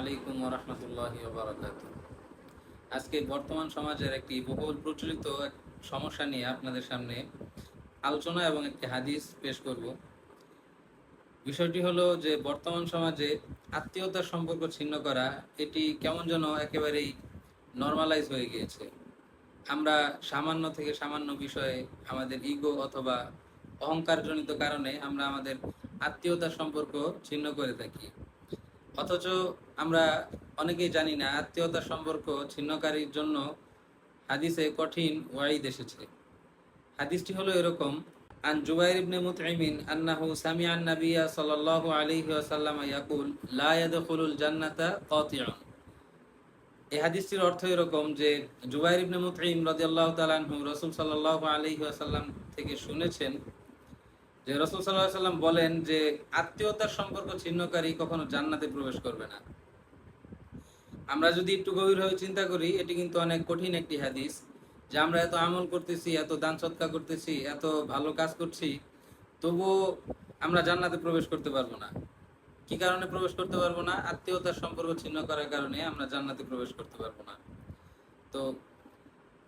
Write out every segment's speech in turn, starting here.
আলাইকুম রহমতুল্লাহ বারাকাত। আজকে বর্তমান সমাজের একটি বহুল প্রচলিত সমস্যা নিয়ে আপনাদের সামনে আলোচনা এবং একটি হাদিস পেশ করব। বিষয়টি হলো যে বর্তমান সমাজে আত্মীয়তার সম্পর্ক ছিন্ন করা, এটি কেমন যেন একেবারেই নর্মালাইজ হয়ে গিয়েছে। আমরা সামান্য থেকে সামান্য বিষয়ে আমাদের ইগো অথবা অহংকারজনিত কারণে আমরা আমাদের আত্মীয়তার সম্পর্ক ছিন্ন করে থাকি। অথচ আমরা অনেকেই জানি না, আত্মীয়তার সম্পর্ক ছিন্নকারীর জন্য হাদিসে কঠিন ওয়াইদ এসেছে। হাদিসটি হলো এরকম, আন জুবাইর ইবনে মুতঈমিন আন্নাহু সামিআ আন-নাবিয়্য সাল্লাল্লাহু আলাইহি ওয়াসাল্লাম ইয়াকুল, লা ইয়াদখুলুল জান্নাতা কাতিউন এই হাদিসটির অর্থ এরকম যে, জুবাইর ইবনে মুতঈম রাদিয়াল্লাহু তাআলা আনহু রাসূল সাল্লাল্লাহু আলাইহি ওয়াসাল্লাম থেকে শুনেছেন যে রসুল সাল্লাহ সাল্লাম বলেন যে আত্মীয়তার সম্পর্ক ছিন্নকারী কখনো জান্নাতে প্রবেশ করবে না। আমরা যদি একটু গভীরভাবে চিন্তা করি, এটি কিন্তু অনেক কঠিন একটি হাদিস যে আমরা এত আমল করতেছি, এত দান সৎকার করতেছি, এত ভালো কাজ করছি, তবুও আমরা জান্নাতে প্রবেশ করতে পারব না। কি কারণে প্রবেশ করতে পারব না? আত্মীয়তার সম্পর্ক ছিন্ন করার কারণে আমরা জান্নাতে প্রবেশ করতে পারব না। তো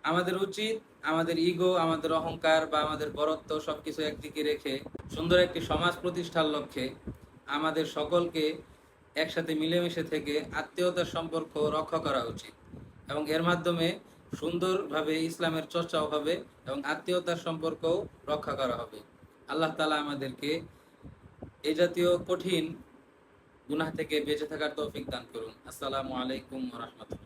আমাদের উচিত আমাদের ইগো আমাদের অহংকার বা আমাদের বরত্ব সবকিছু একদিকে রেখে সুন্দর একটি সমাজ প্রতিষ্ঠার লক্ষ্যে আমাদের সকলকে একসাথে মিলেমিশে থেকে আত্মীয়তার সম্পর্ক রক্ষা করা উচিত এবং এর মাধ্যমে সুন্দরভাবে ইসলামের চর্চাও হবে এবং আত্মীয়তার সম্পর্কও রক্ষা করা হবে। আল্লাহ তালা আমাদেরকে এ জাতীয় কঠিন গুনাহ থেকে বেঁচে থাকার তৌফিক দান করুন। আসসালামু আলাইকুম রহমতুল্লাহ।